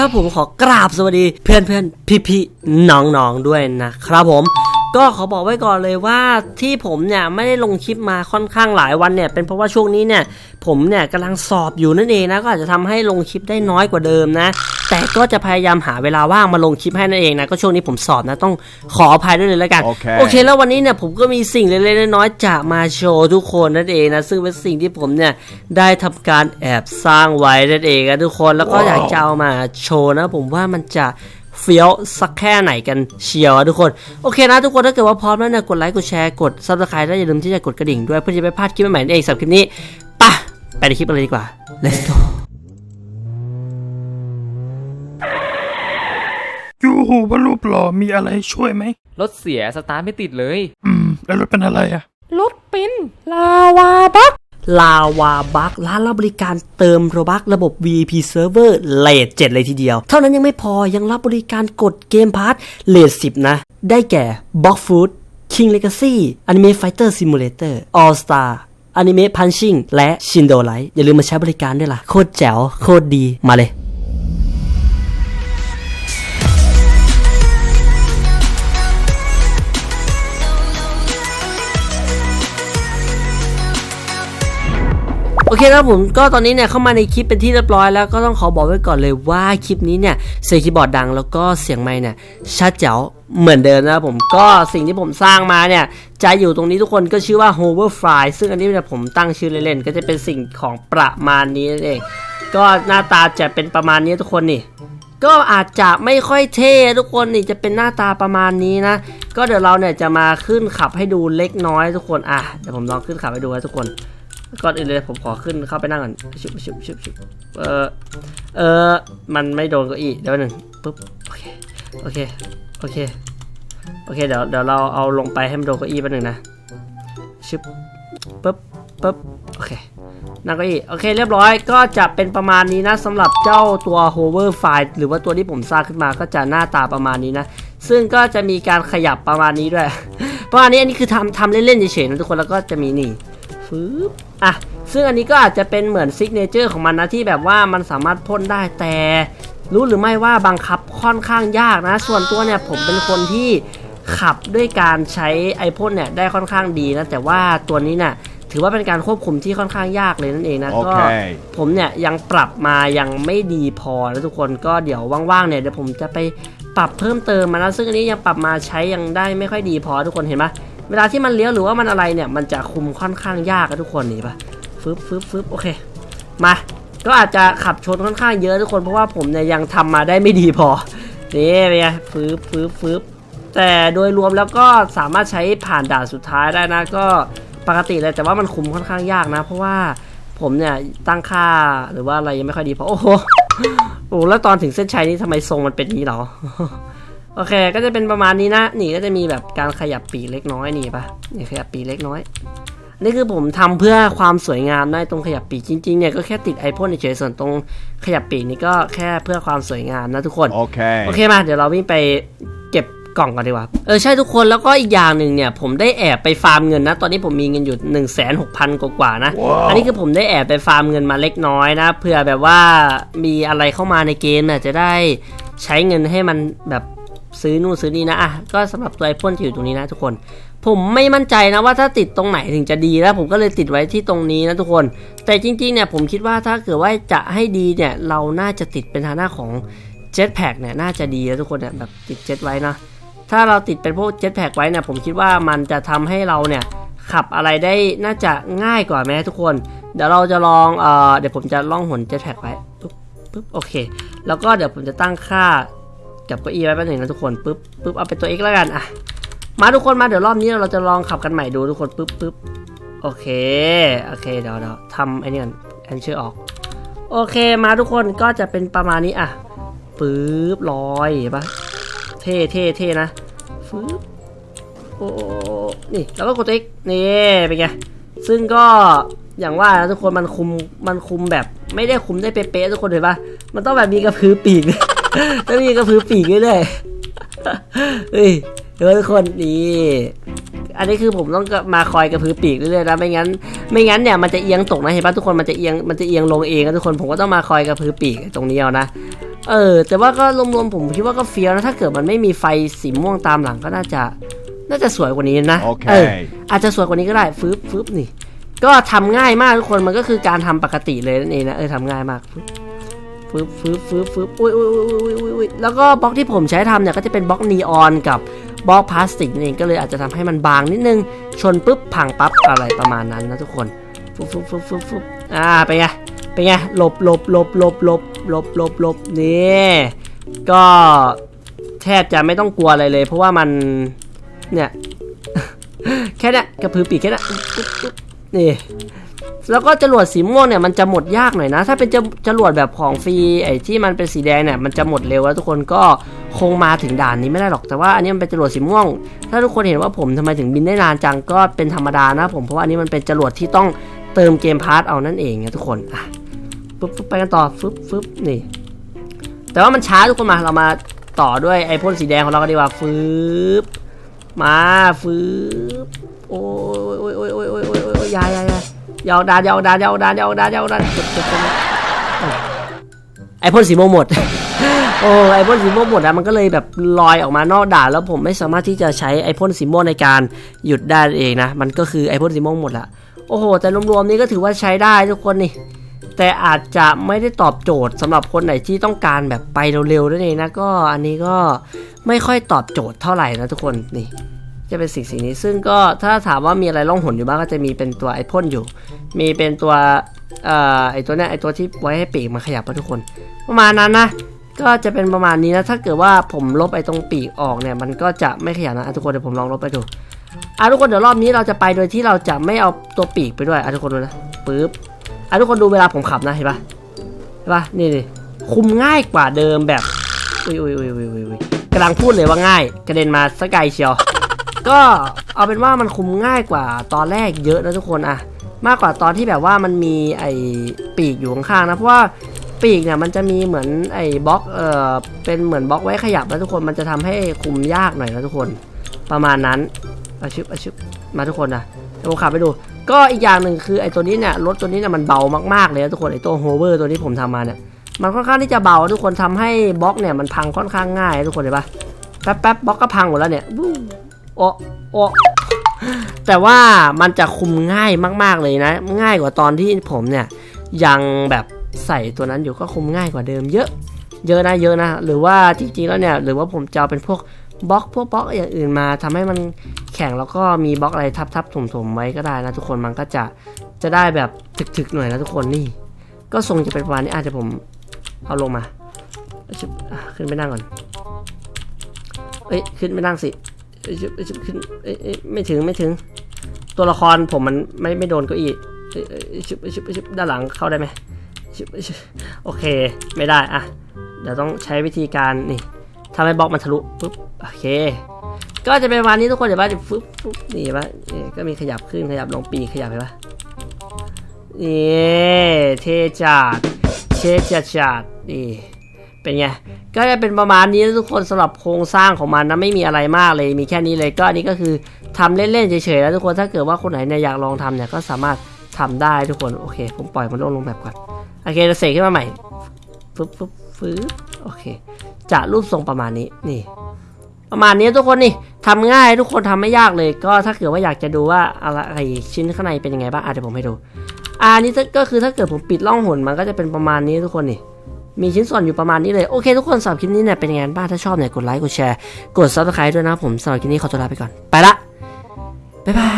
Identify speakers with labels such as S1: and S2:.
S1: ครับผมขอกราบสวัสดีเพื่อนเพื่อนพี่พี่ๆน้องๆด้วยนะครับผม ก็ขอบอกไว้ก่อนเลยว่าที่ผมเนี่ยไม่ได้ลงคลิปมาค่อนข้างหลายวันเนี่ยเป็นเพราะว่าช่วงนี้เนี่ยผมเนี่ยกำลังสอบอยู่นั่นเองนะก็อาจจะทำให้ลงคลิปได้น้อยกว่าเดิมนะ แต่ก็จะพยายามหาเวลาว่างมาลงคลิปให้นั่นเองนะก็ช่วงนี้ผมสอบนะต้องขออภัยด้วยเลยแล้วกัน
S2: โอเค
S1: โอเค แล้ววันนี้เนี่ยผมก็มีสิ่งเล็กๆน้อยๆจะมาโชว์ทุกคนนั่นเองนะซึ่งเป็นสิ่งที่ผมเนี่ยได้ทำการแอบสร้างไว้นั่นเองนะทุกคนแล้วก็อยากจะเอามาโชว์นะ ผมว่ามันจะ เฟี้ยวสักแค่ไหนกันเชียวอะทุกคน โอเคนะทุกคนถ้าเกิดว่าพร้อมแล้วเนี่ยกดไลค์กดแชร์กดซับสไครต์แล้วอย่าลืมที่จะกดกระดิ่งด้วยเพื่อจะไม่พลาดคลิปใหม่ๆนั่นเองสำหรับคลิปนี้ปะไปในคลิปกันเลยดีกว่า let's go
S3: ยูหูว่ารูปหล่อมีอะไรช่วยไหม
S4: รถเสียสตาร์ทไม่ติดเลย
S3: อืม แล้วรถเป็นอะไรอะ
S4: รถเป็นลาวาบัก
S1: ลาวาบัคร้านรับบริการเติมโรบัคระบบ VIP Server เลท7เลยทีเดียว เท่านั้นยังไม่พอยังรับบริการกดเกมพาร์ทเลท10 นะ ได้แก่ Box Food King Legacy Anime Fighter Simulator All Star Anime Punching และชินโดไลท์อย่าลืมมาใช้บริการด้วยล่ะ โคตรแจ๋ว โคตรดีมาเลย โอเคครับผมก็ตอนนี้เนี่ยเข้ามาในคลิปเป็นที่เรียบร้อยแล้วก็ต้องขอบอกไว้ก่อนเลยว่าคลิปนี้เนี่ยเสียงคีย์บอร์ดดังแล้วก็เสียงไมค์เนี่ยชัดเจ๋วเหมือนเดิมนะครับผมก็สิ่งที่ผมสร้างมาเนี่ยจะอยู่ตรงนี้ทุกคนก็ชื่อว่า hoverfly ซึ่งอันนี้เนี่ยผมตั้งชื่อเล่นๆก็จะเป็นสิ่งของประมาณนี้นั่นเองก็หน้าตาจะเป็นประมาณนี้ทุกคนนี่ก็อาจจะไม่ค่อยเท่ทุกคนนี่จะเป็นหน้าตาประมาณนี้นะ ก็เดี๋ยวเราเนี่ยจะมาขึ้นขับให้ดูเล็กน้อยทุกคนอะเดี๋ยวผมลองขึ้นขับให้ดูนะทุกคน ก่อนอื่นเลยผมขอขึ้นเข้าไปนั่งก่อนชุบชุบชุบชุบเออเออมันไม่โดนเก้าอี้เดี๋ยวหนึ่งปุ๊บโอเคโอเคโอเคโอเคเดี๋ยวเดี๋ยวเราเอาลงไปให้มันโดนเก้าอี้แป๊บหนึ่งนะชึบปุ๊บปุ๊บโอเคนั่งเก้าอี้โอเคเรียบร้อยก็จะเป็นประมาณนี้นะสำหรับเจ้าตัว hover file หรือว่าตัวที่ผมสร้างขึ้นมาก็จะหน้าตาประมาณนี้นะ ซึ่งก็จะมีการขยับประมาณนี้ด้วยประมาณนี้อันนี้คือทำทำเล่นๆเฉยๆนะทุกคนแล้วก็จะมีนี่ฟืบ อะซึ่งอันนี้ก็อาจจะเป็นเหมือนซิกเนเจอร์ของมันนะที่แบบว่ามันสามารถพ่นได้แต่รู้หรือไม่ว่าบังคับค่อนข้างยากนะ ส่วนตัวเนี่ยผมเป็นคนที่ขับด้วยการใช้ไอพ่นเนี่ยได้ค่อนข้างดีนะ แต่ว่าตัวนี้เนี่ยถือว่าเป็นการควบคุมที่ค่อนข้างยากเลยนั่นเองนะ
S2: โอ
S1: ก็
S2: เค
S1: ผมเนี่ยยังปรับมายังไม่ดีพอนะทุกคนก็เดี๋ยวว่างๆเนี่ยเดี๋ยวผมจะไปปรับเพิ่มเติมมานะซึ่งอันนี้ยังปรับมาใช้ยังได้ไม่ค่อยดีพอทุกคนเห็นไหม เวลาที่มันเลี้ยวหรือว่ามันอะไรเนี่ย มันจะคุมค่อนข้างยากนะทุกคนนี่ปะฟึบฟึบฟึบโอเค มา ก็อาจจะขับชนค่อนข้างเยอะทุกคนเพราะว่าผมเนี่ยยังทำมาได้ไม่ดีพอนี่เป็นไงฟึบฟึบฟึบแต่โดยรวมแล้วก็สามารถใช้ผ่านด่านสุดท้ายได้นะ ก็ปกติเลยแต่ว่ามันคุมค่อนข้างยากนะ เพราะว่าผมเนี่ยตั้งค่าหรือว่าอะไรยังไม่ค่อยดีพราะโอ้โหโอ้แล้วตอนถึงเส้นชัยนี่ทำไมทรงมันเป็นนี้เหรอ โอเค ก็จะเป็นประมาณนี้นะ นี่ก็จะมีแบบการขยับปีกเล็กน้อยนี่ปะนี่ขยับปีกเล็กน้อย นี่คือผมทำเพื่อความสวยงามได้ตรงขยับปีกจริงๆเนี่ยก็แค่ติดไอพ่นเฉยๆส่วนตรงขยับปีกนี่ก็แค่เพื่อความสวยงามนะทุกคน
S2: โอเค
S1: โอเคมาเดี๋ยวเราวิ่งไปเก็บกล่องก่อนดีกว่า เออใช่ทุกคนแล้วก็อีกอย่างหนึ่งเนี่ย ผมได้แอบไปฟาร์มเงินนะ ตอนนี้ผมมีเงินอยู่1นึ่งแสนหกพันกว่าๆนะ
S2: ว้าว
S1: อันนี้คือผมได้แอบไปฟาร์มเงินมาเล็กน้อยนะเผื่อแบบว่ามีอะไรเข้ามาในเกมเนี่ยจะได้ใช้เงินให้มันแบบ ซื้อนู่นซื้อนี่นะอะก็สำหรับตัวไอพ่นที่อยู่ตรงนี้นะทุกคน ผมไม่มั่นใจนะว่าถ้าติดตรงไหนถึงจะดีนะผมก็เลยติดไว้ที่ตรงนี้นะทุกคน แต่จริงๆเนี่ยผมคิดว่าถ้าเกิดว่าจะให้ดีเนี่ยเราน่าจะติดเป็นทางหน้าของเจ็ตแพ็กเนี่ยน่าจะดีนะทุกคนเนี่ยแบบติดเจ็ตไว้นะถ้าเราติดเป็นพวกเจ็ตแพ็กไว้เนี่ยผมคิดว่ามันจะทำให้เราเนี่ยขับอะไรได้น่าจะง่ายกว่าไหมทุกคน เดี๋ยวเราจะลองเอ่อเดี๋ยวผมจะล่องหนเจ็ตแพ็กไว้ปุ๊บปุ๊บโอเค แล้วก็เดี๋ยวผมจะตั้งค่า กับเก้าอี้ไว้แป๊บหนึงนะทุกคนปุ๊บปุ๊บเอาเป็นตัว x แล้วกันอะมาทุกคนมาเดี๋ยวรอบนี้เราจะลองขับกันใหม่ดูทุกคนปุ๊บปุ๊บโอเคโอเคเดี๋ยวเดี๋ยวทำไอ้นี่กันแอนเชอร์ออก โอเคมาทุกคนก็จะเป็นประมาณนี้อะปุ๊บลอยเห็นปะเท่เท่เท่นะฟึบโอ้นี่แล้วก็กดตัว X นี่เป็นไงซึ่งก็อย่างว่านะทุกคนมันคุมมันคุมแบบไม่ได้คุมได้เป๊ะๆทุกคนเห็นปะมันต้องแบบมีกระพือปีก ต้องมีกระพือปีกเรื่อยๆเฮ้ยเดี๋ยวทุกคนนี่อันนี้คือผมต้องมาคอยกระพือปีกเรื่อยๆนะไม่งั้น ไม่งั้นเนี่ยมันจะเอียงตกนะเห็นปะทุกคนมันจะเอียงมันจะเอียงลงเองนะทุกคนผมก็ต้องมาคอยกระพือปีกตรงนี้เอานะเออ แต่ว่าก็รวมๆผมคิดว่าก็เฟี้ยวนะถ้าเกิดมันไม่มีไฟสีม่วงตามหลังก็น่าจะน่าจะสวยกว่านี้นะ
S2: โอเค
S1: ออาจจะสวยกว่านี้ก็ได้ฟึบฟึบนี่ ก็ทำง่ายมากทุกคนมันก็คือการทำปกติเลยนั่นเองนะเออทำง่ายมาก ฟึบฟึบฟึบฟึบอุ้ยอุ้ยอุ้ยอุ้ยอุ้ยอุ้ยแล้วก็บล็อกที่ผมใช้ทำเนี่ยก็จะเป็นบล็อกนีออนกับบล็อกพลาสติกนั่นเองก็เลยอาจจะทำให้มันบางนิดนึง ชนปุ๊บพังปั๊บอะไรประมาณนั้นนะทุกคนฟึบฟึบฟึบฟึบฟึบอ่าเป็นไงเป็นไงหลบหลบหลบหลบหลบหลบหลบหลบนี่ก็แทบจะไม่ต้องกลัวอะไรเลย เพราะว่ามันเนี่ยแค่นี้กระพือปีกแค่นี้ นี่แล้วก็จรวดสีม่วงเนี่ยมันจะหมดยากหน่อยนะ ถ้าเป็นจจรวดแบบของฟรีไอ้ที่มันเป็นสีแดงเนี่ยมันจะหมดเร็วแล้วทุกคนก็คงมาถึงด่านนี้ไม่ได้หรอกแต่ว่าอันนี้มันเป็นจรวดสีม่วง ถ้าทุกคนเห็นว่าผมทำไมถึงบินได้นานจังก็เป็นธรรมดานะผมเพราะว่าอันนี้มันเป็นจรวดที่ต้องเติมเกมพาร์ทเอานั่นเองนะทุกคนอะปึ๊บบไปกันต่อฟึบฟึบนี่ แต่ว่ามันช้าทุกคนมาเรามาต่อด้วยไอพ่นสีแดงของเรากันดีกว่าฟึบมาฟึบโอ้ยโอ้ยโอ้ยโอ้ย ยโอ้ยโอ้ยโอ้ยอยายายายาวดานยาวดานยาวดานยาวดานยาวดานจบจบจบไอพ่นสีม่วงหมด โอ้ไอพ่นสีม่วงหมดอะมันก็เลยแบบลอยออกมานอกด่านแล้วผมไม่สามารถที่จะใช้ไอพ่นสีม่วงในการหยุดได้เองนะ มันก็คือไอพ่นสีม่วงหมดละโอ้โห แต่รวมๆนี้ก็ถือว่าใช้ได้ทุกคนนี่แต่อาจจะไม่ได้ตอบโจทย์สำหรับคนไหนที่ต้องการแบบไปเร็วๆนั่นเองนะก็อันนี้ก็ไม่ค่อยตอบโจทย์เท่าไหร่นะทุกคนนี่ จะเป็นสิ่งสิ่นี้ซึ่งก็ถ้าถามว่ามีอะไรล่องหนอยู่บ้างก็จะมีเป็นตัวไอพ่นอยู่ มีเป็นตัวเอ่อไอตัวเนี้ยไอตัวที่ไว้ให้ปีกมันขยับทุกคน ประมาณนั้นนะก็จะเป็นประมาณนี้นะถ้าเกิดว่าผมลบไอตรงปีกออกเนี่ยมันก็จะไม่ขยับนะะทุกคนเดี๋ยวผมลองลบไปดูอะทุกคนเดี๋ยวรอบนี้เราจะไปโดยที่เราจะไม่เอาตัวปีกไปด้วยอะทุกคนดูนะปึ๊บอะทุกคนดูเวลาผมขับนะเห็นปะเห็นปะนี่นี่คุมง่ายกว่าเดิมแบบอุ้ยอุ้ยอุ้ยอุ้ยอุ้ยอุ้ยกำลังพูดเลยว่าง่าย กระเด็นมาสกไกลเชียว ก็เอาเป็นว่ามันคุมง่ายกว่าตอนแรกเยอะนะทุกคนอะมากกว่าตอนที่แบบว่ามันมีไอ้ปีกอยู่ข้างๆนะเพราะว่าปีกเนี่ยมันจะมีเหมือนไอ้บล็อกเอ่อเป็นเหมือนบล็อกไว้ขยับนะทุกคนมันจะทำให้คุมยากหน่อยนะทุกคน ประมาณนั้นอาชึบอาชึบมาทุกคนนะเดี๋ยวขับไปดู ก็อีกอย่างหนึ่งคือไอ้ตัวนี้เนี่ยรถตัวนี้เนี่ยมันเบามากๆเลยนะทุกคนไอ้ตัวโฮเวอร์ตัวที่ผมทำมาเนี่ยมันค่อนข้างที่จะเบาทุกคนทำให้บล็อกเนี่ยมันพังค่อนข้างง่ายนะทุกคนเห็นปะแป๊บแป๊บบล็อกก็พังหมดแล้วเนี่ย โอ้โอ้แต่ว่ามันจะคุมง่ายมาก ๆเลยนะ ง่ายกว่าตอนที่ผมเนี่ย ยังแบบใส่ตัวนั้นอยู่ก็คุมง่ายกว่าเดิมเยอะ เยอะนะเยอะนะ หรือว่าจริงๆแล้วเนี่ย หรือว่าผมจะเอาเป็นพวกบล็อกพวกบล็อกอย่างอื่นมาทำให้มันแข็งแล้วก็มีบล็อกอะไรทับๆถมๆไว้ก็ได้นะทุกคนมันก็จะจะได้แบบถึกๆหน่อยนะทุกคนนี่ ก็ทรงจะเป็นประมาณนี้อาจจะผมเอาลงมาขึ้นไปนั่งก่อน เอ้ยขึ้นไปนั่งสิ เอ้ยเอ้ยขึ้นเอ้ยเอ้ยไม่ถึงไม่ถึง ตัวละครผมมันไม่ไม่โดนเก้าอี้เอ้ยเอ้ยเอ้ยเอ้ยเอ้ยด้านหลังเข้าได้ไหมโอเคไม่ได้อะเดี๋ยวต้องใช้วิธีการนี่ทำให้บล็อกมันทะลุปุ๊บโอเค ก็จะเป็นประมาณนี้ทุกคนเดี๋ยวว่าจะฟึบฟึบนี่ปะก็มีขยับขึ้นขยับลงปีขยับเห็นปะนี่เทจัดเทจัดจัดนี่ เป็นไง ก็จะเป็นประมาณนี้นะทุกคนสำหรับโครงสร้างของมันนะไม่มีอะไรมากเลย มีแค่นี้เลยก็อันนี้ก็คือทำเล่นๆเฉยๆแล้วทุกคนถ้าเกิดว่าคนไหนเนี่ยอยากลองทำเนี่ยก็สามารถทำได้ทุกคนโอเค ผมปล่อยมันลงลงแบบก่อนโอเคจะเสกขึ้นมาใหม่ฟึบฟึบฟึบโอเคจะรูปทรงประมาณนี้นี่ ประมาณนี้ทุกคนนี่ทำง่ายทุกคนทำไม่ยากเลย ก็ถ้าเกิดว่าอยากจะดูว่าอะไรชิ้นข้างในเป็นยังไงบ้างอาจจะเดี๋ยวผมให้ดูอันนี้ก็คือถ้าเกิดผมปิดร่องหุ่นมันก็จะเป็นประมาณนี้ทุกคนนี่ มีชิ้นส่วนอยู่ประมาณนี้เลย โอเคทุกคนสำหรับคลิปนี้เนี่ยเป็นยังไงบ้างถ้าชอบเนี่ยกดไลค์กดแชร์กด subscribe ด้วยนะผมสำหรับคลิปนี้ขอตัวลาไปก่อนไปละบ๊ายบาย